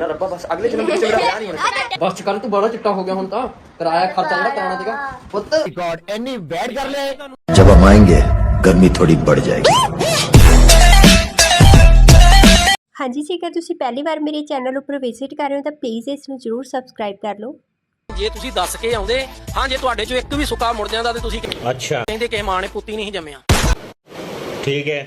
ਨਾ ਰੱਬਾ ਬਸ ਅਗਲੇ ਜਨਮ ਵਿੱਚ ਮੇਰਾ ਵਿਆਹ ਨਹੀਂ ਹੋਣਾ ਬਸ ਕਰ ਤੂੰ ਬੜਾ ਚਿੱਟਾ ਹੋ ਗਿਆ ਹੁਣ ਤਾਂ। ਕਿਰਾਇਆ ਖਰਚਾ ਜਿਹੜਾ ਕਰਾਉਣਾ ਸੀਗਾ। ਪੁੱਤ ਗॉड ਐਨੀ ਬੈਡ ਕਰ ਲੈ ਜਦ ਹਮ ਆਏਂਗੇ ਗਰਮੀ ਥੋੜੀ ਵੱਧ ਜਾਏਗੀ। ਹਾਂਜੀ ਜੇਕਰ ਤੁਸੀਂ ਪਹਿਲੀ ਵਾਰ ਮੇਰੇ ਚੈਨਲ ਉੱਪਰ ਵਿਜ਼ਿਟ ਕਰ ਰਹੇ ਹੋ ਤਾਂ ਪਲੀਜ਼ ਇਸ ਨੂੰ ਜਰੂਰ ਸਬਸਕ੍ਰਾਈਬ ਕਰ ਲਓ। ਜੇ ਤੁਸੀਂ ਦੱਸ ਕੇ ਆਉਂਦੇ ਹਾਂ ਜੇ ਤੁਹਾਡੇ ਚੋਂ ਇੱਕ ਵੀ ਸੁੱਕਾ ਮੁੜ ਜਾਂਦਾ ਤੇ ਤੁਸੀਂ ਅੱਛਾ। ਕਹਿੰਦੇ ਕਿ ਮਾਂ ਨੇ ਪੁੱਤੀ ਨਹੀਂ ਜੰਮਿਆ। ਠੀਕ ਹੈ।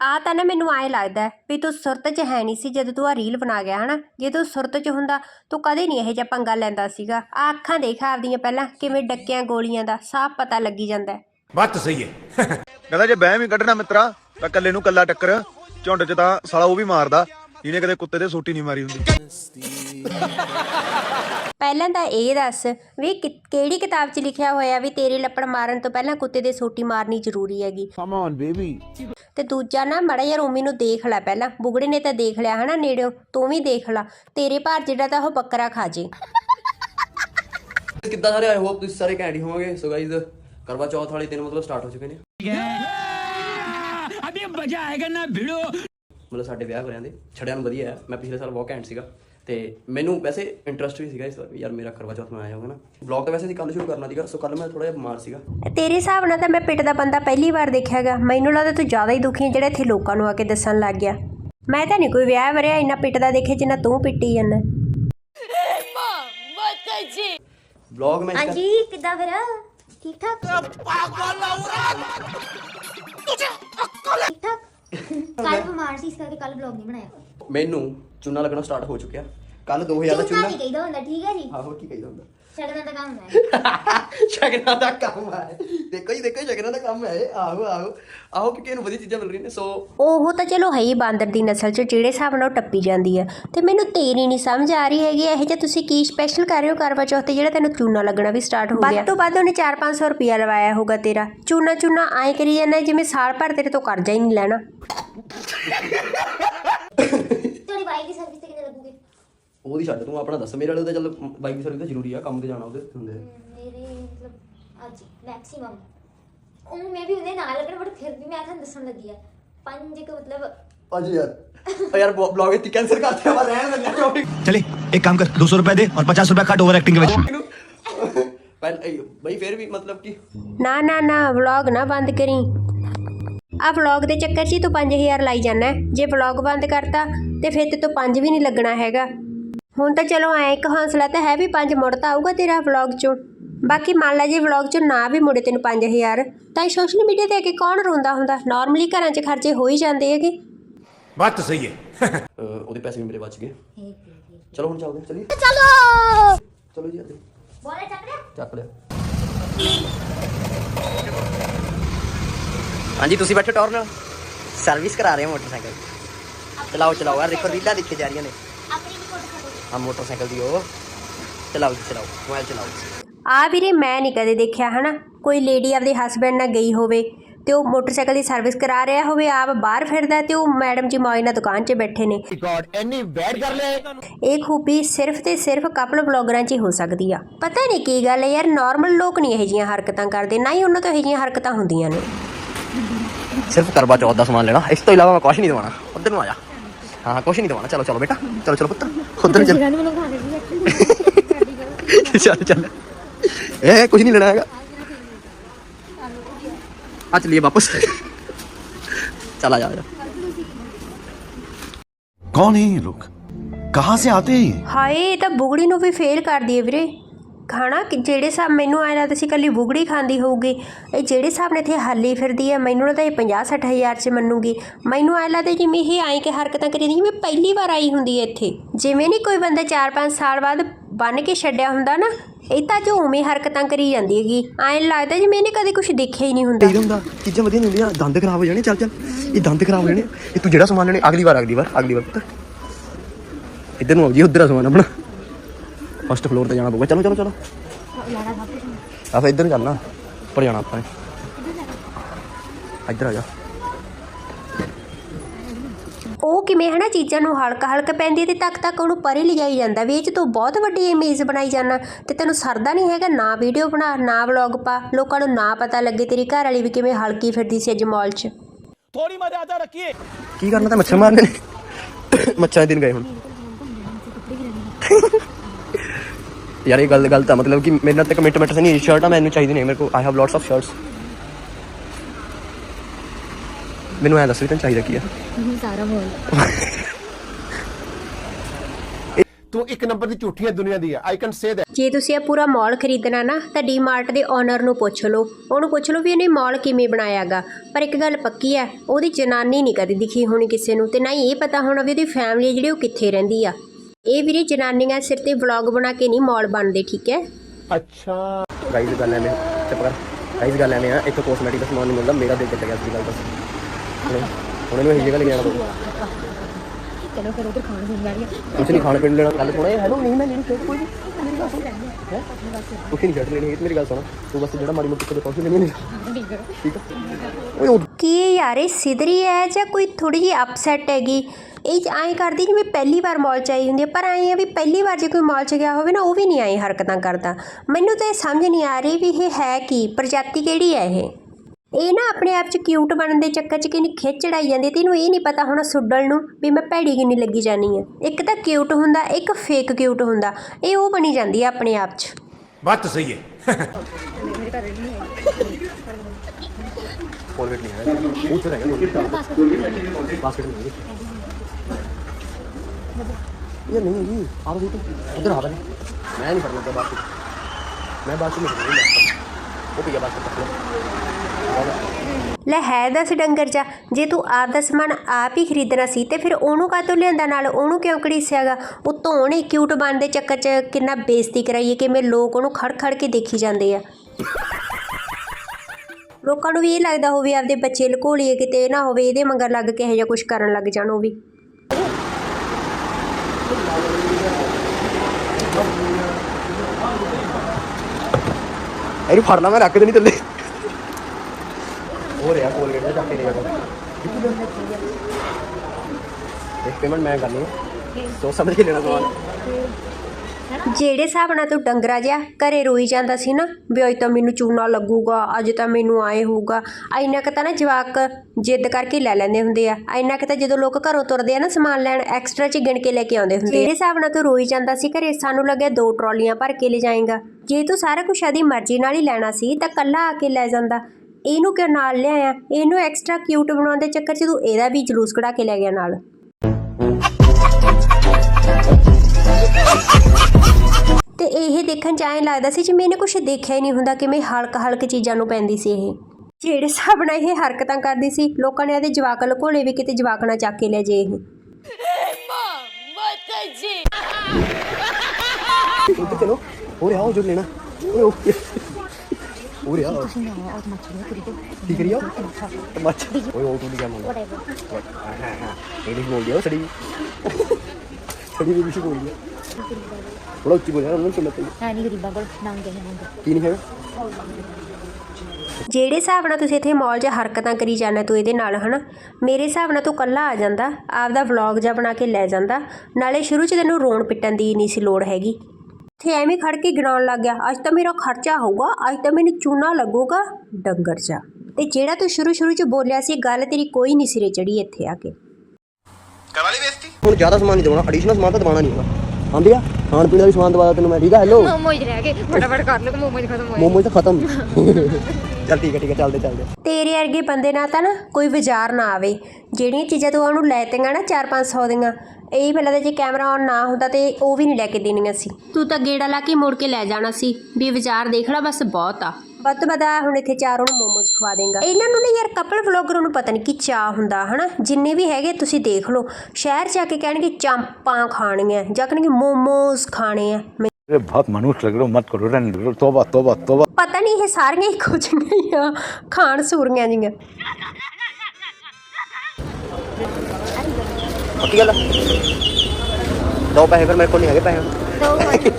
ਆ ਤਾਂ ਨਾ ਮੈਨੂੰ ਐਂ ਲੱਗਦਾ ਹੈ ਵੀ ਤੂੰ ਸੁਰਤ 'ਚ ਹੈ ਨਹੀਂ ਸੀ ਜਦੋਂ ਤੂੰ ਆ ਰੀਲ ਬਣਾ ਗਿਆ, ਹਨਾ? ਜੇ ਤੂੰ ਸੁਰਤ 'ਚ ਹੁੰਦਾ, ਤੂੰ ਕਦੇ ਨਹੀਂ ਇਹੋ ਜਿਹਾ ਪੰਗਾ ਲੈਂਦਾ ਸੀਗਾ। ਆ ਅੱਖਾਂ ਦੇਖ ਆਪਦੀਆਂ ਪਹਿਲਾਂ ਕਿਵੇਂ ਡੱਕਿਆਂ ਗੋਲੀਆਂ ਦਾ, ਸਾਫ਼ ਪਤਾ ਲੱਗੀ ਜਾਂਦਾ ਹੈ। ਬਾਤ ਤਾਂ ਸਹੀ ਹੈ। ਕਹਿੰਦਾ ਜੇ ਬਹਿਮ ਹੀ ਕੱਢਣਾ ਮਿੱਤਰਾ, ਤਾਂ ਕੱਲੇ ਨੂੰ ਕੱਲਾ ਟੱਕਰ, ਝੁੰਡ 'ਚ ਤਾਂ ਸਾਲਾ ਉਹ ਵੀ ਮਾਰਦਾ, ਜਿਹਨੇ ਕਦੇ ਕੁੱਤੇ ਤੇ ਸੋਟੀ ਨਹੀਂ ਮਾਰੀ ਹੁੰਦੀ। ਪਹਿਲਾਂ ਤਾਂ ਇਹ ਦੱਸ ਵੀ ਕਿ- ਕਿਹੜੀ ਕਿਤਾਬ 'ਚ ਲਿਖਿਆ ਹੋਇਆ ਵੀ ਤੇਰੇ ਲੱਪੜ ਮਾਰਨ ਤੋਂ ਪਹਿਲਾਂ ਕੁੱਤੇ ਦੇ ਸੋਟੀ ਮਾਰਨੀ ਜ਼ਰੂਰੀ ਹੈਗੀ। ਕਮ ਔਨ ਬੇਬੀ ਤੇ ਦੂਜਾ ਨਾ ਮੜਾ ਯਾਰ ਰੋਮੀ ਨੂੰ ਦੇਖ ਲੈ ਪਹਿਲਾਂ। ਬੁਗੜੇ ਨੇ ਤਾਂ ਦੇਖ ਲਿਆ ਹਨਾ ਨੇੜਿਓਂ ਤੂੰ ਵੀ ਦੇਖ ਲੈ। ਤੇਰੇ ਭਾਰ ਜਿਹੜਾ ਤਾਂ ਉਹ ਬੱਕਰਾ ਖਾ ਜੇ। ਕਿੱਦਾਂ ਸਾਰੇ ਆਏ ਹੋਪ ਤੁਸੀਂ ਸਾਰੇ ਘੈਂਟ ਹੀ ਹੋਵੋਗੇ। ਸੋ ਗਾਇਜ਼ ਕਰਵਾ ਚੌਥ ਵਾਲੇ ਦਿਨ ਮਤਲਬ ਸਟਾਰਟ ਹੋ ਚੁੱਕੇ ਨੇ। ਅਭੀ ਮਜ਼ਾ ਆਏਗਾ ਨਾ ਭਿੜੋ। ਮਤਲਬ ਸਾਡੇ ਵਿਆਹ ਕਰਿਆਂ ਦੇ ਛੜਿਆਂ ਨੂੰ ਵਧੀਆ ਹੈ। ਮੈਂ ਪਿਛਲੇ ਸਾਲ ਬਹੁਤ ਘੈਂਟ ਸੀਗਾ। ਤੇ ਮੈਨੂੰ ਵੈਸੇ ਇੰਟਰਸਟ ਵੀ ਸੀਗਾ ਇਸ ਵਾਰ ਵੀ ਯਾਰ ਮੇਰਾ ਕਰਵਾ ਚੌਥ ਮਨਾਇਆ ਜਾਊਗਾ ਨਾ। ਵਲੌਗ ਤਾਂ ਵੈਸੇ ਸੀ ਕੱਲ ਸ਼ੁਰੂ ਕਰਨਾ ਸੀਗਾ ਸੋ ਕੱਲ ਮੈਂ ਥੋੜਾ ਜਿਹਾ ਬਿਮਾਰ ਸੀਗਾ। ਤੇਰੇ ਹਿਸਾਬ ਨਾਲ ਤਾਂ ਮੈਂ ਪਿੱਟ ਦਾ ਬੰਦਾ ਪਹਿਲੀ ਵਾਰ ਦੇਖਿਆਗਾ ਮੈਨੂੰ ਲੱਗਦਾ ਤੂੰ ਜ਼ਿਆਦਾ ਹੀ ਦੁਖੀ ਹੈ ਜਿਹੜਾ ਇੱਥੇ ਲੋਕਾਂ ਨੂੰ ਆ ਕੇ ਦੱਸਣ ਲੱਗ ਗਿਆ। ਮੈਂ ਤਾਂ ਨਹੀਂ ਕੋਈ ਵਿਆਹ ਵਰਿਆ ਇੰਨਾ ਪਿੱਟਦਾ ਦੇਖੇ ਜਿੰਨਾ ਤੂੰ ਪਿੱਟੀ ਜਾਂਦਾ। ਵਲੌਗ ਮੈਂ ਹਾਂਜੀ ਕਿੱਦਾਂ ਫਿਰ? ਠੀਕ ਠਾਕ ਠੀਕ ਠਾਕ ਕੱਲ ਬਿਮਾਰ ਸੀ ਇਸ ਕਰਕੇ ਕੱਲ ਬਲੌਗ ਨਹੀਂ ਬਣਾਇਆ। ਮੈਨੂੰ ਚੂਨਾ ਲੱਗਣਾ ਸਟਾਰਟ ਹੋ ਚੁੱਕਿਆ। ਕੱਲ 2000 ਦਾ ਚੂਨਾ ਚੂਨਾ। ਨਹੀਂ ਕਹੀਦਾ ਹੁੰਦਾ ਠੀਕ ਹੈ ਜੀ? ਆਹੋ ਕੀ ਕਹੀਦਾ ਹੁੰਦਾ? ਸ਼ਗਨਾਂ ਦਾ ਕੰਮ ਹੈ। ਸ਼ਗਨਾਂ ਦਾ ਕੰਮ ਹੈ। ਦੇਖੋ ਜੀ ਦੇਖੋ ਸ਼ਗਨਾਂ ਦਾ ਕੰਮ ਹੈ ਇਹ। ਆਹੋ ਆਹੋ। ਆਹੋ ਕਿਉਂਕਿ ਇਹਨੂੰ ਵਧੀਆ ਚੀਜ਼ਾਂ ਮਿਲ ਰਹੀਆਂ ਨੇ ਸੋ ਉਹ ਤਾਂ ਚਲੋ ਹੈ ਹੀ ਬਾਂਦਰ ਦੀ ਨਸਲ 'ਚ ਜਿਹੜੇ ਹਿਸਾਬ ਨਾਲ ਉਹ ਟੱਪੀ ਜਾਂਦੀ ਹੈ। ਤੇ ਮੈਨੂੰ ਤੇਰੀ ਨਹੀਂ ਸਮਝ ਆ ਰਹੀ ਹੈਗੀ ਇਹ ਜਿਹਾ ਤੁਸੀਂ ਕੀ ਸਪੈਸ਼ਲ ਕਰ ਰਹੇ ਹੋ ਕਰਵਾ ਚੌਥ ਤੇ ਜਿਹੜਾ ਤੈਨੂੰ ਚੂਨਾ ਲੱਗਣਾ ਵੀ ਸਟਾਰਟ ਹੋ ਗਿਆ। ਵੱਧ ਤੋਂ ਵੱਧ ਉਹਨੇ 4-500 ਰੁਪਿਆ ਲਵਾਇਆ ਹੋਗਾ ਤੇਰਾ। ਚੂਨਾ ਚੂਨਾ ਐਂ ਕਰੀ ਜਾਂਦਾ ਜਿਵੇਂ ਸਾਲ ਭਰ ਤੇਰੇ ਤੋਂ ਕਰਜ਼ਾ ਹੀ ਨਹੀਂ ਲੈਣਾ। ਤੁਹਾਡੀ ਬਾਈਕ ਦੀ ਸਰਵਿਸ ਤੇ ਕਿੰਨੇ ਲੱਗੂਗੇ ਉਹਦੀ ਛੱਡ ਤੂੰ ਆਪਣਾ ਦੱਸ ਮੇਰੇ ਵਾਲੇ ਤਾਂ ਚੱਲ ਬਾਈਕ ਦੀ ਸਰਵਿਸ ਤਾਂ ਜ਼ਰੂਰੀ ਆ ਕੰਮ ਤੇ ਜਾਣਾ ਉਹਦੇ ਹੁੰਦੇ ਆ। ਮੇਰੇ ਮਤਲਬ ਅੱਜ ਮੈਕਸਿਮਮ ਉਹ ਮੈਂ ਵੀ ਉਹਦੇ ਨਾਲ ਲੱਗਣ ਬਟ ਫਿਰ ਵੀ ਮੈਂ ਤੁਹਾਨੂੰ ਦੱਸਣ ਲੱਗੀ ਆ ਪੰਜ ਕੁ ਮਤਲਬ ਅੱਜ ਯਾਰ ਓ ਯਾਰ ਬਲੌਗ ਇੱਥੇ ਕੈਂਸਲ ਕਰਤੇ ਆ ਰਹਿਣ ਦਿੰਦੇ ਆ topic चले एक काम कर दो सौ रुपए दे और पचास रुपया काट ओवर एक्टिंग के वजह ਨੂੰ ਪਹਿਲ ਇਹ ਬਈ ਫਿਰ ਵੀ ਮਤਲਬ ਕਿ ਨਾ ਨਾ ਨਾ ਵਲੌਗ ਨਾ ਬੰਦ ਕਰੀ ਆ ਵਲੌਗ ਦੇ ਚੱਕਰ 'ਚ ਹੀ ਤੂੰ 5000 ਲਾਈ ਜਾਣਾ ਜੇ ਵਲੌਗ ਬੰਦ ਕਰਤਾ ਤੇ ਫਿਰ ਤੇ ਤੂੰ 5 ਵੀ ਨਹੀਂ ਲੱਗਣਾ ਹੈਗਾ। ਹੁਣ ਤਾਂ ਚਲੋ ਐ ਇੱਕ ਹੌਸਲਾ ਤਾਂ ਹੈ ਵੀ 5 ਮੁੜ ਤਾਂ ਆਊਗਾ ਤੇਰਾ ਵਲੌਗ 'ਚੋਂ। ਬਾਕੀ ਮੰਨ ਲੈ ਜੇ ਵਲੌਗ 'ਚੋਂ ਨਾ ਵੀ ਮੁੜੇ ਤੈਨੂੰ 5000 ਤਾਂ ਇਹ ਸੋਸ਼ਲ ਮੀਡੀਆ ਤੇ ਆ ਕੇ ਕੌਣ ਰੋਂਦਾ ਹੁੰਦਾ? ਨਾਰਮਲੀ ਘਰਾਂ 'ਚ ਖਰਚੇ ਹੋ ਹੀ ਜਾਂਦੇ ਹੈਗੇ। ਬਾਤ ਤਾਂ ਸਹੀ ਹੈ। ਉਹਦੇ ਪੈਸੇ ਵੀ ਮੇਰੇ ਬਚ ਗਏ। ਚਲੋ ਹੁਣ ਚੱਲਦੇ ਚੱਲੀਏ। ਚਲੋ! ਚਲੋ ਜੀ ਅੱਗੇ। ਬੋਲੇ ਚੱਕ ਲਿਆ। ਚੱਕ ਲਿਆ। ਹਾਂਜੀ ਤੁਸੀਂ ਬੈਠੇ ਟੌਰ ਨਾਲ। ਸਰਵਿਸ ਕਰਾ ਰਹੇ ਹੋ ਮੋਟਰਸਾਈਕਲ। ਚਲਾਓ ਚਲਾਓ। ਯਾਰ ਦੇਖੋ ਰੀਲਾਂ ਦਿਖੇ ਜਾ ਰਹੀਆਂ ਨੇ। ਆ ਮੋਟਰਸਾਈਕਲ ਦੀ ਉਹ। ਚਲਾਓ ਜੀ ਚਲਾਓ। ਮੋਬਾਈਲ ਚਲਾਓ। ਆ ਵੀਰੇ ਮੈਂ ਨਹੀਂ ਕਦੇ ਦੇਖਿਆ ਹਨਾ? ਕੋਈ ਲੇਡੀ ਆਪਦੇ ਹਸਬੰਡ ਨਾਲ ਗਈ ਹੋਵੇ ਤੇ ਉਹ ਮੋਟਰਸਾਈਕਲ ਦੀ ਸਰਵਿਸ ਕਰਾ ਰਿਹਾ ਹੋਵੇ ਆਪ ਬਾਹਰ ਫਿਰਦਾ ਤੇ ਉਹ ਮੈਡਮ ਜੀ ਮੌਜ ਨਾਲ ਦੁਕਾਨ 'ਚ ਬੈਠੇ ਨੇ। ਇਹ। ਖੂਬੀ ਸਿਰਫ ਤੇ ਸਿਰਫ ਕਪਲ ਬਲੌਗਰਾਂ 'ਚ ਹੀ ਹੋ ਸਕਦੀ ਆ। ਪਤਾ ਨਹੀਂ ਕੀ ਗੱਲ ਹੈ ਯਾਰ ਨਾਰਮਲ ਲੋਕ ਨਹੀਂ ਇਹੋ ਜਿਹੀਆਂ ਹਰਕਤਾਂ ਕਰਦੇ ਨਾ ਹੀ ਉਹਨਾਂ ਤੋਂ ਇਹੋ ਜਿਹੀਆਂ ਹਰਕਤਾਂ ਹੁੰਦੀਆਂ ਨੇ। ਸਿਰਫ ਕਰਵਾ ਚੌਥ ਦਾ ਸਮਾਨ ਲੈਣਾ ਇਸ ਤੋਂ ਇਲਾਵਾ ਮੈਂ ਕੁਝ ਨਹੀਂ ਦਵਾਣਾ ਉਧਰ ਨੂੰ ਆ ਜਾ। हाँ, हाँ कुछ नहीं दवाना चलो चलो बेटा। चलो चलो पुत्र। उधर चल। चल चल। ए कुछ नहीं लेना आएगा। हाँ चलिए वापस। चला जा कौन है ये लोग? कहाँ से आते हैं हाय ये तो बुगड़ी नो भी फेल कर दिए वीरे। ਖਾਣਾ ਜਿਹੜੇ ਹਿਸਾਬ ਮੈਨੂੰ ਆਇਆ ਲੱਗਦਾ ਸੀ ਕੱਲੀ ਬੁਗੜੀ ਖਾਂਦੀ ਹੋਊਗੀ, ਇਹ ਜਿਹੜੇ ਹਿਸਾਬ ਨਾਲ ਇੱਥੇ ਹੱਲੀ ਫਿਰਦੀ ਹੈ ਮੈਨੂੰ ਲੱਗਦਾ ਇਹ 50 60 ਹਜ਼ਾਰ 'ਚ ਮੰਨੂਗੀ। ਮੈਨੂੰ ਆਇਆ ਲੱਗਦਾ ਜਿਵੇਂ ਇਹ ਆਏ ਕਿ ਹਰਕਤਾਂ ਕਰੀ ਜਿਵੇਂ ਪਹਿਲੀ ਵਾਰ ਆਈ ਹੁੰਦੀ ਹੈ ਇੱਥੇ। ਜਿਵੇਂ ਨਹੀਂ ਕੋਈ ਬੰਦਾ 4-5 ਸਾਲ ਬਾਅਦ ਬੰਨ ਕੇ ਛੱਡਿਆ ਹੁੰਦਾ ਨਾ, ਇਹ ਤਾਂ ਜੋ ਉਵੇਂ ਹਰਕਤਾਂ ਕਰੀ ਜਾਂਦੀ ਹੈਗੀ। ਐਂ ਲੱਗਦਾ ਜਿਵੇਂ ਇਹਨੇ ਕਦੇ ਕੁਝ ਦੇਖਿਆ ਹੀ ਨਹੀਂ ਹੁੰਦਾ। ਇਹਦਾ ਹੁੰਦਾ, ਚੀਜ਼ਾਂ ਵਧੀਆ ਨਹੀਂ ਹੁੰਦੀਆਂ, ਦੰਦ ਖਰਾਬ ਹੋ ਜਾਣੇ, ਚੱਲ ਚੱਲ। ਇਹ ਦੰਦ ਖਰਾਬ ਹੋ ਜਾਣੇ, ਇਹ ਤੂੰ ਜਿਹੜਾ ਸਮਾਨ ਲੈਣੇ, ਅਗਲੀ ਵਾਰ ਅਗਲੀ ਵਾਰ ਅਗਲੀ ਵਾਰ, ਪੁੱਤ। ਇੱਧਰ ਨੂੰ ਆਓ ਜੀ, ਉਧਰ ਸਮਾਨ ਆਪਣਾ। ਫਸਟ ਫਲੋਰ ਤੇ ਜਾਣਾ ਪਊਗਾ। ਚਲੋ ਚਲੋ ਚਲੋ। ਆ ਫਿਰ ਇੱਧਰ ਨੂੰ ਚੱਲਣਾ। ਉੱਪਰ ਜਾਣਾ ਆਪਾਂ ਨੇ। ਇੱਧਰ ਆ ਜਾ। ਉਹ ਕਿਵੇਂ ਹਨਾ ਚੀਜ਼ਾਂ ਨੂੰ ਹਲਕਾ ਹਲਕਾ ਪੈਂਦੀ ਤੇ ਤੱਕ ਤੱਕ ਉਹਨੂੰ ਪਰੇ ਲਿਜਾਈ ਜਾਂਦਾ। ਵੀ ਇਹ 'ਚ ਤੂੰ ਬਹੁਤ ਵੱਡੀ ਇਮੇਜ ਬਣਾਈ ਜਾਂਦਾ ਤੇ ਤੈਨੂੰ ਸਰਦਾ ਨਹੀਂ ਹੈਗਾ ਨਾ ਵੀਡੀਓ ਬਣਾ ਨਾ ਵਲੌਗ ਪਾ। ਲੋਕਾਂ ਨੂੰ ਨਾ ਪਤਾ ਲੱਗੇ ਤੇਰੀ ਘਰ ਵਾਲੀ ਵੀ ਕਿਵੇਂ ਹਲਕੀ ਫਿਰਦੀ ਸੀ ਅੱਜ ਮਾਲ 'ਚ। ਕੀ ਕਰਨਾ ਤਾਂ ਮੱਛਰ ਮਾਰਨੇ ਨੇ? ਮੱਛਰਾਂ ਦੇ ਦਿਨ ਗਏ ਹੁਣ। ਯਾਰ ਇਹ ਗੱਲ ਗਲਤ ਆ ਮਤਲਬ ਕਿ ਮੇਰੇ ਨਾਲ ਤੇ ਕਮਿਟਮੈਂਟ ਨਹੀਂ ਸ਼ਰਟ ਆ ਮੈਨੂੰ ਚਾਹੀਦੀ ਨਹੀਂ ਮੇਰੇ ਕੋਲ I have lots of shirts ਮੈਨੂੰ ਐ ਦੱਸ ਵੀ ਤੈਨੂੰ ਚਾਹੀਦਾ ਕੀ ਆ? ਤੂੰ ਇੱਕ ਨੰਬਰ ਦੀ ਝੂਠੀ ਹੈ ਦੁਨੀਆ ਦੀ ਆਈ ਕੈਨ ਸੇ ਜੇ ਤੁਸੀਂ ਇਹ ਪੂਰਾ ਮਾਲ ਖਰੀਦਣਾ ਨਾ ਤਾਂ ਡੀਮਾਰਟ ਦੇ ਓਨਰ ਨੂੰ ਪੁੱਛ ਲਓ। ਉਹਨੂੰ ਪੁੱਛ ਲਓ ਵੀ ਇਹਨੇ ਮਾਲ ਕਿਵੇਂ ਬਣਾਇਆਗਾ। ਪਰ ਇੱਕ ਗੱਲ ਪੱਕੀ ਹੈ ਉਹਦੀ ਜਨਾਨੀ ਨਹੀਂ ਕਦੇ ਦਿਖੀ ਹੋਣੀ ਕਿਸੇ ਨੂੰ ਤੇ ਨਾ ਹੀ ਇਹ ਪਤਾ ਹੋਣਾ ਵੀ ਉਹਦੀ ਫੈਮਿਲੀ ਜਿਹੜੀ ਉਹ ਕਿੱਥੇ ਰਹਿੰਦੀ ਆ। ਇਹ ਵੀਰੇ ਜਨਾਨੀਆਂ ਸਿਰ ਤੇ ਵਲੌਗ ਬਣਾ ਕੇ ਨਹੀਂ ਮਾਲ ਬਣਦੇ ਠੀਕ ਹੈ? ਗਾਈਜ਼ ਗੱਲ ਐਵੇਂ ਚੁੱਪ ਕਰ। ਗਾਈਜ਼ ਗੱਲ ਐਵੇਂ ਆ ਇੱਕ ਕੋਸਮੈਟਿਕ ਦਾ ਸਮਾਨ ਨਹੀਂ ਮਿਲਦਾ ਮੇਰਾ ਦਿਲ ਚੱਟ ਗਿਆ ਸੀ ਗੱਲ ਦੱਸ। ਹੁਣ ਇਹਨੂੰ ਇਹ ਜਗ੍ਹਾ ਲੈ ਜਾਣਾ ਚਲੋ ਫਿਰ ਉਧਰ ਖਾਣ ਪੀਣ ਵਾਲੀ ਕੁਛ ਨਹੀਂ ਖਾਣ ਪੀਣ ਲੈਣਾ ਗੱਲ ਥੋੜਾ ਹੈਲੋ ਨਹੀਂ ਮੈਂ ਨਹੀਂ ਸ਼ਰਟ ਕੋਈ ਨਹੀਂ ਮੇਰੀ ਗੱਲ ਸੁਣ। ਹੈ? ਕੁਛ ਨਹੀਂ ਸ਼ਰਟ ਲੈਣੀ ਹੈ ਮੇਰੀ ਗੱਲ ਸੁਣ। ਤੂੰ ਬਸ ਜਿਹੜਾ ਮਾੜੀ ਮੋਟੀ ਕੋਲ ਕਾਫੀ ਲੈਣੀ ਨਹੀਂ ਠੀਕ ਆ ਓਏ ਉਹ ਕੀ ਯਾਰ ਇਹ ਸਿਧਰੀ ਹੈ ਜਾਂ ਕੋਈ ਥੋੜੀ ਜਿਹੀ ਅਪਸੈਟ ਹੈਗੀ? ਇਹ ਐਂ ਕਰਦੀ ਜਿਵੇਂ ਪਹਿਲੀ ਵਾਰ ਮਾਲ ਚ ਆਈ ਹੁੰਦੀ ਹੈ ਪਰ ਐਂ ਆ ਵੀ ਪਹਿਲੀ ਵਾਰ ਜੇ ਕੋਈ ਮਾਲ ਚ ਗਿਆ ਹੋਵੇ ਨਾ ਉਹ ਵੀ ਨਹੀਂ ਐਂ ਹਰਕਤਾਂ ਕਰਦਾ। ਮੈਨੂੰ ਤਾਂ ਇਹ ਸਮਝ ਨਹੀਂ ਆ ਰਹੀ ਵੀ ਇਹ ਹੈ ਕੀ ਪ੍ਰਜਾਤੀ ਕਿਹੜੀ ਹੈ ਇਹ? ਇਹ ਨਾ ਆਪਣੇ ਆਪ ਚ ਕਿਊਟ ਬਣਨ ਦੇ ਚੱਕਰ ਚ ਕਿੰਨੀ ਖਿੱਚ ਚੜਾਈ ਜਾਂਦੀ ਤੇ ਇਹਨੂੰ ਇਹ ਨਹੀਂ ਪਤਾ ਹੋਣਾ ਸੁੱਡਲ ਨੂੰ ਵੀ ਮੈਂ ਭੈੜੀ ਕਿੰਨੀ ਲੱਗੀ ਜਾਨੀ ਹੈ ਇੱਕ ਤਾਂ ਕਿਊਟ ਹੁੰਦਾ ਇੱਕ ਫੇਕ ਕਿਊਟ ਹੁੰਦਾ। ਇਹ ਉਹ ਬਣੀ ਜਾਂਦੀ ਹੈ ਆਪਣੇ ਆਪ ਚ। ਬਾਤ ਤਾਂ ਸਹੀ ਹੈ। ਕੋਲਗੇਟ ਨਹੀਂ ਹੈ। ਉੱਥੇ ਰਹਿ ਗਿਆ ਬਾਸਕਟ ਨਹੀਂ ਹੈ। ਇਹ ਨਹੀਂ ਹੈਗੀ ਆ ਰੋ ਤੂੰ ਉਧਰ ਆ ਬਣੇ ਮੈਂ ਨਹੀਂ ਫੜਨਾ ਬਾਸਕਟ ਉਹ ਪੀਆ ਬਾਸਕਟ ਪਕੜ ਲੈ ਹੈ ਦੱਸ ਡੰਗਰ ਜਾ। ਜੇ ਤੂੰ ਆਪ ਦਾ ਸਮਾਨ ਆਪ ਹੀ ਖਰੀਦਣਾ ਸੀ, ਤੇ ਫਿਰ ਉਹਨੂੰ ਕਾਹਤੋਂ ਲਿਆਂਦਾ ਨਾਲ? ਉਹਨੂੰ ਕਿਉਂ ਘੜੀਸਿਆਗਾ ਉਤੋਂ ਉਹਨੇ ਕਿਊਟ ਬਣਨ ਦੇ ਚੱਕਰ 'ਚ ਕਿੰਨਾ ਬੇਇੱਜ਼ਤੀ ਕਰਾਈਏ ਕਿਵੇਂ ਲੋਕ ਉਹਨੂੰ ਖੜ ਖੜ ਕੇ ਦੇਖੀ ਜਾਂਦੇ ਆ। ਲੋਕਾਂ ਨੂੰ ਵੀ ਇਹ ਲੱਗਦਾ ਹੋਵੇ ਆਪਦੇ ਬੱਚੇ ਲੁਕੋ ਕਿਤੇ ਨਾ ਹੋਵੇ, ਇਹਦੇ ਮੰਗਰ ਲੱਗ ਕੇ ਇਹੋ ਜਿਹਾ ਕੁਝ ਕਰਨ ਲੱਗ ਜਾਣ ਉਹ ਵੀ। ਇਹਨੂੰ ਫੜ ਲਾ, ਮੈਂ ਰੱਖ ਦੇਣੀ ਥੱਲੇ। ਹੋ ਰਿਹਾ ਕੋਲਗੇਟ ਦਾ ਚੱਕ ਕੇ ਨਹੀਂ ਇੱਕ ਪੇਮੈਂਟ ਮੈਂ ਕਰਨੀ ਹੈ ਸੋਚ ਸਮਝ ਕੇ ਲੈਣਾ ਸਵਾਲ ਜਿਹੜੇ ਹਿਸਾਬ ਨਾਲ ਤੂੰ ਡੰਗਰਾ ਜਿਹਾ ਘਰੇ ਰੋਈ ਜਾਂਦਾ ਸੀ ਨਾ ਵੀ ਅੱਜ ਤਾਂ ਮੈਨੂੰ ਚੂਨਾ ਲੱਗੂਗਾ ਅੱਜ ਤਾਂ ਮੈਨੂੰ ਆਏ ਹੋਊਗਾ ਇੰਨਾ ਕੁ ਤਾਂ ਨਾ ਜਵਾਕ ਜਿੱਦ ਕਰਕੇ ਲੈ ਲੈਂਦੇ ਹੁੰਦੇ ਆ ਇੰਨਾ ਕੁ ਤਾਂ ਜਦੋਂ ਲੋਕ ਘਰੋਂ ਤੁਰਦੇ ਆ ਨਾ ਸਮਾਨ ਲੈਣ ਐਕਸਟਰਾ ਚ ਗਿਣ ਕੇ ਲੈ ਕੇ ਆਉਂਦੇ ਹੁੰਦੇ ਜਿਹੜੇ ਹਿਸਾਬ ਨਾਲ ਤੂੰ ਰੋਈ ਜਾਂਦਾ ਸੀ ਘਰੇ ਸਾਨੂੰ ਲੱਗਿਆ ਦੋ ਟਰਾਲੀਆਂ ਭਰ ਕੇ ਲੈ ਜਾਏਗਾ। ਜੇ ਤੂੰ ਸਾਰਾ ਕੁਝ ਆਦੀ ਮਰਜ਼ੀ ਨਾਲ ਹੀ ਲੈਣਾ ਸੀ ਤਾਂ ਕੱਲਾ ਆ ਕੇ ਲੈ ਜਾਂਦਾ। ਇਹਨੂੰ ਕਿਉਂ ਨਾਲ ਲਿਆਇਆ? ਇਹਨੂੰ ਐਕਸਟਰਾ ਕਿਊਟ ਬਣਾਉਣ ਦੇ ਚੱਕਰ 'ਚ ਤੂੰ ਇਹਦਾ ਵੀ ਜਲੂਸ ਕਢਾ ਕੇ ਲੈ ਗਿਆ ਨਾਲ। ਤੇ ਇਹ ਦੇਖਣ ਚ ਐਂ ਲੱਗਦਾ ਸੀ ਜਿਵੇਂ ਇਹਨੇ ਕੁਝ ਦੇਖਿਆ ਹੀ ਨਹੀਂ ਹੁੰਦਾ ਕਿਵੇਂ ਹਲਕ ਹਲਕ ਚੀਜ਼ਾਂ ਨੂੰ ਪੈਂਦੀ ਸੀ ਇਹ। ਜਿਹੜੇ ਹਿਸਾਬ ਨਾਲ ਇਹ ਹਰਕਤਾਂ ਕਰਦੀ ਸੀ, ਲੋਕਾਂ ਨੇ ਇਹਦੇ ਜਵਾਕ ਲਕੋਲੇ ਵੀ ਕਿਤੇ ਜਵਾਕ ਨਾ ਚੱਕ ਕੇ ਲੈ ਜੇ ਇਹ। ਉੱਧਰ ਚਲੋ। ਹੋ ਰਿਹਾ ਉਹ ਜੋ ਲੈਣਾ। ਓਏ ਓਕੇ ਹੋ ਰਿਹਾ ਕੀ ਕਰੀਓ ਟਮਾਟਰ ਓਏ, ਉਹ ਤੂੰ ਕੀ ਮੰਗਦਾ ਹਾਂ ਹਾਂ ਇਹ ਨਹੀਂ ਬੋਲ ਦਿਓ ਸੜੀ। ਸੜੀ ਵੀ ਕੁਝ ਬੋਲ ਦਿਆ ਥੋੜਾ ਉੱਚੀ ਬੋਲਿਆ ਉਹਨਾਂ ਨੂੰ ਸੁਣਨਾ ਹੈ ਨਹੀਂ ਗਰੀਬਾਂ ਕੋਲ ਨਾਮ ਕਹਿੰਦੇ ਹੁੰਦੇ ਕੀ ਨਹੀਂ ਹੈਗਾ? ਜਿਹੜੇ ਹਿਸਾਬ ਨਾਲ ਤੁਸੀਂ ਇੱਥੇ ਮਾਲ 'ਚ ਹਰਕਤਾਂ ਕਰੀ ਜਾਂਦਾ ਤੂੰ ਇਹਦੇ ਨਾਲ ਹਨਾ? ਮੇਰੇ ਹਿਸਾਬ ਨਾਲ ਤੂੰ ਕੱਲਾ ਆ ਜਾਂਦਾ ਆਪਦਾ ਵਲੌਗ ਜਿਹਾ ਬਣਾ ਕੇ ਲੈ ਜਾਂਦਾ ਨਾਲੇ ਸ਼ੁਰੂ 'ਚ ਤੈਨੂੰ ਰੋਣ ਪਿੱਟਣ ਦੀ ਨਹੀਂ ਸੀ ਲੋੜ ਹੈਗੀ। ਇੱਥੇ ਐਵੇਂ ਖੜ ਕੇ ਗਿਣਾਉਣ ਲੱਗ ਗਿਆ ਅੱਜ ਤਾਂ ਮੇਰਾ ਖਰਚਾ ਹੋਊਗਾ ਅੱਜ ਤਾਂ ਮੈਨੂੰ ਚੂਨਾ ਲੱਗੂਗਾ ਡੰਗਰ 'ਚ ਤੇ ਜਿਹੜਾ ਤੂੰ ਸ਼ੁਰੂ ਸ਼ੁਰੂ 'ਚ ਬੋਲਿਆ ਸੀ ਗੱਲ ਤੇਰੀ ਕੋਈ ਨਹੀਂ ਸਿਰੇ ਚੜੀ ਇੱਥੇ ਆ ਕੇ। ਹੁਣ ਜ਼ਿਆਦਾ ਸਮਾਨ ਨਹੀਂ ਦਵਾਉਣਾ ਐਡੀਸ਼ਨਲ ਸਮਾਨ ਤਾਂ ਦਵਾਉਣਾ ਨਹੀਂ ਹੈਗਾ ਆਂਦੀ ਆ ਖਾਣ ਪੀਣ ਦਾ ਵੀ ਸਮਾਨ ਦਵਾ ਤੈਨੂੰ ਮੈਂ ਠੀਕ ਆ ਹੈਲੋ ਮੋਮੋਜ ਰਹਿ ਗਏ ਫਟਾਫਟ ਕਰ ਲਓ ਤੇ ਮੋਮੋਜ ਖਤਮ ਹੋਏ ਮੋਮੋ ਤਾਂ ਖਤਮ। ਚੱਲ ਠੀਕ ਹੈ ਠੀਕ ਹੈ ਚੱਲਦੇ ਚੱਲਦੇ। ਤੇਰੇ ਵਰਗੇ ਬੰਦੇ ਨਾਲ ਤਾਂ ਨਾ ਕੋਈ ਵਿਚਾਰ ਨਾ ਆਵੇ। ਜਿਹੜੀਆਂ ਚੀਜ਼ਾਂ ਤੂੰ ਉਹਨੂੰ ਲੈ ਤੇਗਾ ਨਾ 4-500 ਦੀਆਂ ਇਹ ਪਹਿਲਾਂ ਤਾਂ ਜੇ ਕੈਮਰਾ ਆਨ ਨਾ ਹੁੰਦਾ ਤੇ ਉਹ ਵੀ ਨਹੀਂ ਲੈ ਕੇ ਦੇਣੀਆਂ ਸੀ। ਤੂੰ ਤਾਂ ਗੇੜਾ ਲਾ ਕੇ ਮੁੜ ਕੇ ਲੈ ਜਾਣਾ ਸੀ। ਵੀ ਵਿਚਾਰ ਦੇਖ ਲੈ ਬਸ ਬਹੁਤ ਆ। ਵੱਧ ਬਦਾ ਹੁਣ ਇੱਥੇ ਚਾਰ ਖਵਾ ਦੇਂਗਾ ਇਹਨਾਂ ਨੂੰ ਨਾ ਯਾਰ ਕਪਲ ਵਲੌਗਰਾਂ ਨੂੰ ਪਤਾ ਨਹੀਂ ਕੀ ਚਾਹ ਹੁੰਦਾ ਹਨਾ ਜਿੰਨੇ ਵੀ ਹੈਗੇ ਤੁਸੀਂ ਦੇਖ ਲਓ ਸ਼ਹਿਰ ਜਾ ਕੇ ਕਹਿਣਗੇ ਚਾਂਪਾਂ ਖਾਣੀਆਂ ਜਾਂ ਕਹਿਣਗੇ ਮੋਮੋਸ ਖਾਣੇ ਆ ਮੈਂ- अरे बहुत मनुष्य लग रहे हो मत करो रहने दो तोबा तोबा तोबा ਪਤਾ ਨਹੀਂ ਇਹ ਸਾਰੀਆਂ ਇੱਕੋ ਜਿਹੀਆਂ ਹੀ ਆ ਖਾਣ ਸੂਰੀਆਂ ਜੀਆਂ ਪੱਕੀ ਗੱਲ ਆ? ਦੋ ਪੈਸੇ ਫਿਰ ਮੇਰੇ ਕੋਲ ਨਹੀਂ ਹੈਗੇ ਪੈਸੇ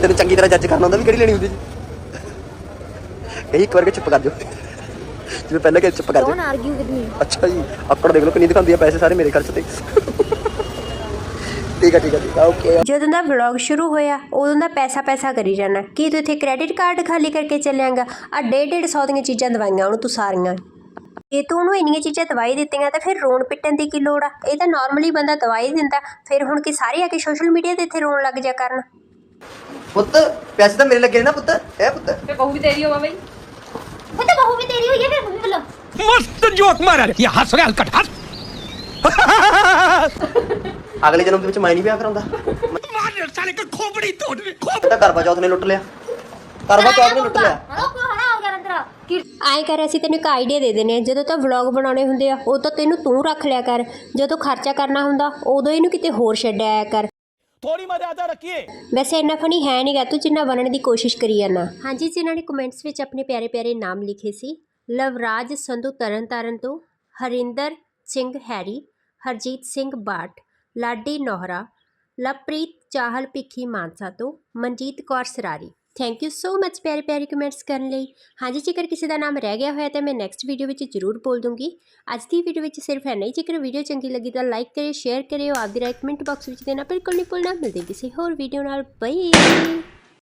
ਤੈਨੂੰ ਚੰਗੀ ਤਰ੍ਹਾਂ ਜੱਜ ਕਰਨਾ ਹੁੰਦਾ ਵੀ ਕਿਹੜੀ ਲੈਣੀ ਹੁੰਦੀ ਜੀ ਕਹੀ ਇੱਕ ਵਾਰ ਕੇ ਚੁੱਪ ਕਰ ਜਾ ਜਿਵੇਂ ਪਹਿਲਾਂ ਕਿ ਚੁੱਪ ਕਰ ਡੋਂਟ ਜਾ ਆਰਗੂ ਵਿਦ ਮੀ ਅੱਛਾ ਜੀ ਆਕੜ ਦੇਖ ਲਓ ਕਿੰਨੀ ਦਿਖਾਉਂਦੀ ਆ ਪੈਸੇ ਸਾਰੇ ਮੇਰੇ ਖਰਚ ਤੇ। ਠੀਕ ਆ ਠੀਕ ਆ ਠੀਕ ਆ ਓਕੇ। ਜਦੋਂ ਦਾ ਵਲੌਗ ਸ਼ੁਰੂ ਹੋਇਆ ਉਦੋਂ ਦਾ ਪੈਸਾ ਪੈਸਾ ਕਰੀ ਜਾਣਾ। ਕੀ ਤੂੰ ਇੱਥੇ ਕ੍ਰੈਡਿਟ ਕਾਰਡ ਖਾਲੀ ਕਰਕੇ ਚੱਲਿਆਂਗਾ? ਆ ਡੇਢ ਡੇਢ ਸੌ ਦੀਆਂ ਚੀਜ਼ਾਂ ਦਵਾਈਆਂ ਉਹਨੂੰ ਤੂੰ ਸਾਰੀਆਂ। ਜੇ ਤੂੰ ਉਹਨੂੰ ਇੰਨੀਆਂ ਚੀਜ਼ਾਂ ਦਵਾਈ ਦਿੱਤੀਆਂ ਤਾਂ ਫਿਰ ਰੋਣ ਪਿੱਟਣ ਦੀ ਕੀ ਲੋੜ ਆ? ਇਹ ਤਾਂ ਨਾਰਮਲੀ ਬੰਦਾ ਦਵਾਈ ਦਿੰਦਾ। ਫਿਰ ਹੁਣ ਕੀ ਸਾਰੇ ਆ ਕੇ ਸੋਸ਼ਲ ਮੀਡੀਆ ਤੇ ਇੱਥੇ ਰੋਣ ਲੱਗ ਜਾ ਕਰਨ? ਪੁੱਤ ਪੈਸੇ ਤਾਂ ਮੇਰੇ ਲੱਗੇ ਨੇ ਨਾ ਪੁੱਤ। ਇਹ ਪੁੱਤ। ਅਗਲੇ ਜਨਮ ਦੇ ਵਿੱਚ ਮੈਂ ਨਹੀਂ ਵਿਆਹ ਕਰਾਉਂਦਾ। ਮਾਰ ਸਾਲੇ ਕੋ ਖੋਪੜੀ ਤੋੜ ਦੇ ਖੋਪੜਾ ਕਰਵਾ ਚੌਥ ਨੇ ਲੁੱਟ ਲਿਆ। ਕਰਵਾ ਚੌਥ ਨੇ ਲੁੱਟ ਲਿਆ। ਆਏ ਕਰ ਅਸੀਂ ਤੈਨੂੰ ਇੱਕ ਆਈਡੀਆ ਦੇ ਦਿੰਨੇ ਜਦੋਂ ਤਾਂ ਵਲੌਗ ਬਣਾਉਣੇ ਹੁੰਦੇ ਆ ਉਦੋਂ ਤੈਨੂੰ ਤੂੰ ਰੱਖ ਲਿਆ ਕਰ। ਜਦੋਂ ਖਰਚਾ ਕਰਨਾ ਹੁੰਦਾ ਉਦੋਂ ਇਹਨੂੰ ਕਿਤੇ ਹੋਰ ਛੱਡ ਆਇਆ ਕਰ। ਥੋੜੀ ਮਰਿਆਦਾ ਰੱਖੀਏ ਵੈਸੇ ਇੰਨਾ ਫਨੀ ਹੈ ਨਹੀਂ ਤੂੰ ਜਿੰਨਾ ਬਣਨ ਦੀ ਕੋਸ਼ਿਸ਼ ਕਰੀ ਜਾਂਦਾ ਹਾਂਜੀ ਜਿਨ੍ਹਾਂ ਨੇ ਕਮੈਂਟਸ ਵਿੱਚ ਆਪਣੇ ਪਿਆਰੇ ਪਿਆਰੇ ਨਾਮ ਲਿਖੇ ਸੀ ਲਵਰਾਜ ਸੰਧੂ ਤਰਨ ਤਰਨਤਾਰਨ ਤੋਂ ਹਰਿੰਦਰ ਸਿੰਘ ਹੈਰੀ ਹਰਜੀਤ ਸਿੰਘ ਬਾਟ ਲਾਡੀ ਨੋਹਰਾ ਲਵਪ੍ਰੀਤ ਚਾਹਲ ਭਿੱਖੀ ਮਾਨਸਾ ਤੋਂ Manjeet Kaur Sarari thank you so much ਪਿਆਰੇ ਪਿਆਰੇ ਕਮੈਂਟਸ ਕਰਨ ਲਈ ਹਾਂਜੀ ਜੇਕਰ ਕਿਸੇ ਦਾ ਨਾਮ ਰਹਿ ਗਿਆ ਹੋਇਆ ਤਾਂ ਮੈਂ ਨੈਕਸਟ ਵੀਡੀਓ ਵਿੱਚ ਜ਼ਰੂਰ ਬੋਲ ਦੂੰਗੀ ਅੱਜ ਦੀ ਵੀਡੀਓ ਵਿੱਚ ਸਿਰਫ ਹੈ ਨਹੀਂ ਜੇਕਰ ਵੀਡੀਓ ਚੰਗੀ ਲੱਗੀ ਤਾਂ ਲਾਈਕ ਕਰਿਓ ਸ਼ੇਅਰ ਕਰਿਓ ਆਪਦੀ ਰਾਈਟ ਕਮੈਂਟ ਬਾਕਸ ਵਿੱਚ ਦੇਣਾ ਬਿਲਕੁਲ ਨਹੀਂ ਭੁੱਲਣਾ ਮਿਲਦੇ ਕਿਸੇ ਹੋਰ ਵੀਡੀਓ ਨਾਲ ਬਾਏ